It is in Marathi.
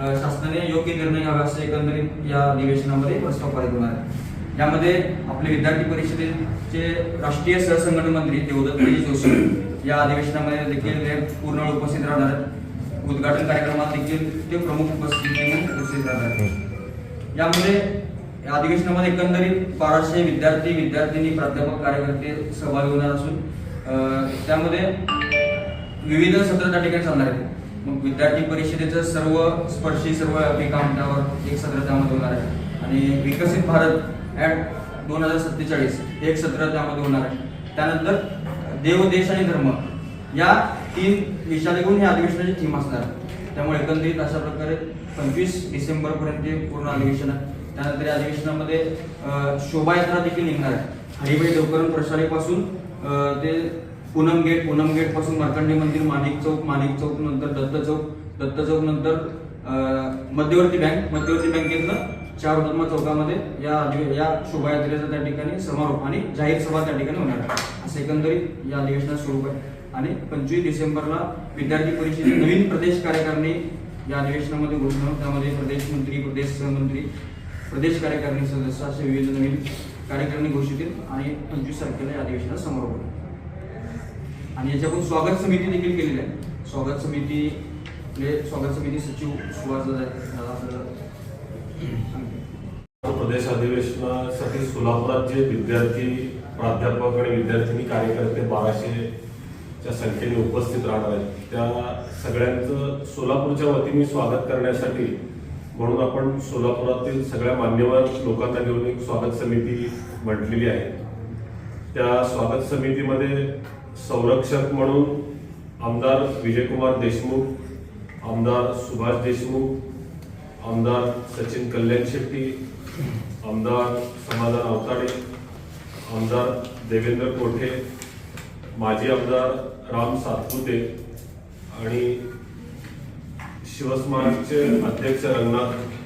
शासनाने योग्य निर्णय घ्यावा असं एकंदरीत या अधिवेशनामध्ये प्रस्ताव पारित होणार आहे. यामध्ये आपले विद्यार्थी परिषदेचे राष्ट्रीय सहसंघटन मंत्री देवदत्त जोशी या अधिवेशनामध्ये देखील ते पूर्ण उपस्थित राहणार आहेत. उद्घाटन कार्यक्रमात देखील ते प्रमुख उपस्थित म्हणून उपस्थित राहणार आहेत. यामध्ये या अधिवेशनामध्ये एकंदरीत बाराशे विद्यार्थी विद्यार्थिनी प्राध्यापक कार्यकर्ते सहभागी होणार असून त्यामध्ये विविध सत्र त्या ठिकाणी चालणार आहेत. मग विद्यार्थी परिषदेचं सर्व स्पर्शी सर्व एका आमट्यावर एक सत्र त्यामध्ये होणार आहे. आणि विकसित भारत ऍट दोन हजार सत्तेचाळीस एक सत्र त्यामध्ये होणार आहे. त्यानंतर देव देश आणि धर्म या तीन विषयाला घेऊन या अधिवेशनाची थीम असणार. त्यामुळे एकंदरीत अशा प्रकारे पंचवीस डिसेंबर पर्यंत हे पूर्ण अधिवेशन आहे. त्यानंतर या अधिवेशनामध्ये शोभायात्रा देखील निघणार आहे. हरिभाई देवकरण प्रशालेपासून ते पूनम गेट पूनम गेटपासून मार्कंडे मंदिर माणिक चौक माणिक चौक नंतर दत्त चौक दत्त चौक नंतर मध्यवर्ती बँक मध्यवर्ती बँकेतनं चार धर्म चौकामध्ये या या शोभायात्रेचा त्या ठिकाणी समारोप आणि जाहीर सभा त्या ठिकाणी होणार आहे. असं एकंदरीत या अधिवेशनात स्वरूप आहे. आणि पंचवीस डिसेंबरला विद्यार्थी परिषदेची नवीन प्रदेश कार्यकारिणी या अधिवेशनामध्ये घोषणा त्यामध्ये प्रदेश मंत्री प्रदेश सहमंत्री प्रदेश कार्यकारिणी सदस्य असे विविध नवीन कार्यकारिणी घोषित आणि पंचवीस तारखेला या अधिवेशनात समारोप होईल. आणि याच्याकडून स्वागत समिती देखील केलेली आहे. स्वागत समिती आपले स्वागत समिती सचिव सुभाष प्रदेश अधिवेशनासाठी सोलापुरात जे विद्यार्थी प्राध्यापक आणि विद्यार्थिनी कार्यकर्ते बाराशेच्या संख्येने उपस्थित राहणार आहेत त्या सगळ्यांचं सोलापूरच्या वतीने स्वागत करण्यासाठी म्हणून आपण सोलापुरातील सगळ्या मान्यवर लोकांना घेऊन एक स्वागत समिती म्हटलेली आहे. त्या स्वागत समितीमध्ये संरक्षक म्हणून आमदार विजयकुमार देशमुख आमदार सुभाष देशमुख आमदार सचिन कल्याण शेट्टी आमदार समाधान अवताडे आमदार देवेंद्र कोठे माजी आमदार राम सातपुते आणि शिवस्मारकचे अध्यक्ष रंगनाथ